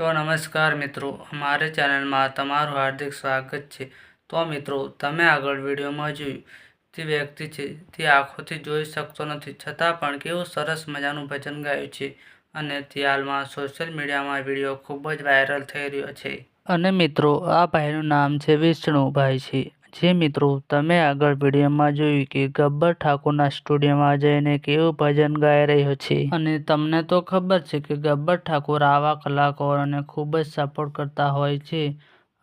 તો નમસ્કાર મિત્રો, અમારી ચેનલમાં તમારું હાર્દિક સ્વાગત છે. તો મિત્રો, તમે આગળ વિડીયોમાં જોયું, તે વ્યક્તિ છે, તે આંખોથી જોઈ શકતો નથી. છતાં પણ કેવું સરસ મજાનું ભજન ગાયું છે અને તે હાલમાં સોશિયલ મીડિયામાં વીડિયો ખૂબ જ વાયરલ થઈ રહ્યો છે. અને મિત્રો, આ ભાઈનું નામ છે વિષ્ણુભાઈ છે. જે મિત્રો, તમે આગળ વિડીયોમાં જોયું કે ગબ્બર ઠાકોરના સ્ટુડિયોમાં જઈને કેવું ભજન ગાઈ રહ્યો છે. અને તમને તો ખબર છે કે ગબ્બર ઠાકોર આવા કલાકારોને ખૂબ જ સપોર્ટ કરતા હોય છે.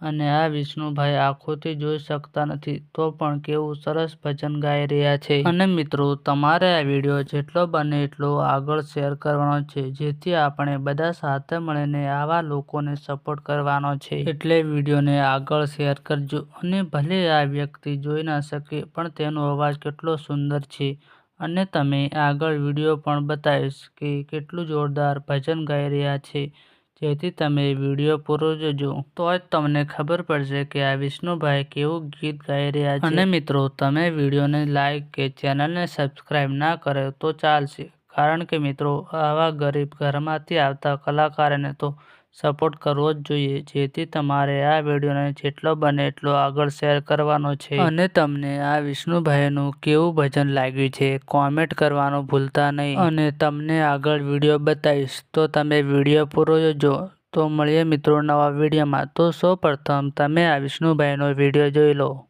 અને આ વિષ્ણુભાઈ આંખોથી જોઈ શકતા નથી, તો પણ કેવું સરસ ભજન ગાઈ રહ્યા છે. અને મિત્રો, તમારે આ વીડિયો જેટલો બને એટલો આગળ શેર કરવાનો છે, જેથી આપણે બધા સાથે મળીને આવા લોકોને સપોર્ટ કરવાનો છે. એટલે વિડીયોને આગળ શેર કરજો અને ભલે આ વ્યક્તિ જોઈ ન શકે, પણ તેનો અવાજ કેટલો સુંદર છે. અને તમે આગળ વીડિયો પણ બતાવીશ કે કેટલું જોરદાર ભજન ગાઈ રહ્યા છે. જેથી તમે વીડિયો પૂરો જોજો. તો જ તમને ખબર પડશે કે આ વિષ્ણુભાઈ કેવું ગીત ગાઈ રહ્યા છે. અને મિત્રો, તમે વિડીયોને લાઈક કે ચેનલને સબસ્ક્રાઈબ ના કરો તો ચાલશે. કારણ કે મિત્રો, આવા ગરીબ ઘરમાંથી આવતા કલાકારોને તો સપોર્ટ કરવો જ જોઈએ, જેથી તમારે આ વિડીયોને જેટલો બને એટલો આગળ શેર કરવાનો છે. અને તમને આ વિષ્ણુભાઈનું કેવું ભજન લાગ્યું છે કોમેન્ટ કરવાનું ભૂલતા નહીં. અને તમને આગળ વીડિયો બતાવીશ, તો તમે વીડિયો પૂરો જોજો. તો મળીએ મિત્રો નવા વિડીયોમાં. તો સૌ પ્રથમ તમે આ વિષ્ણુભાઈનો વીડિયો જોઈ લો.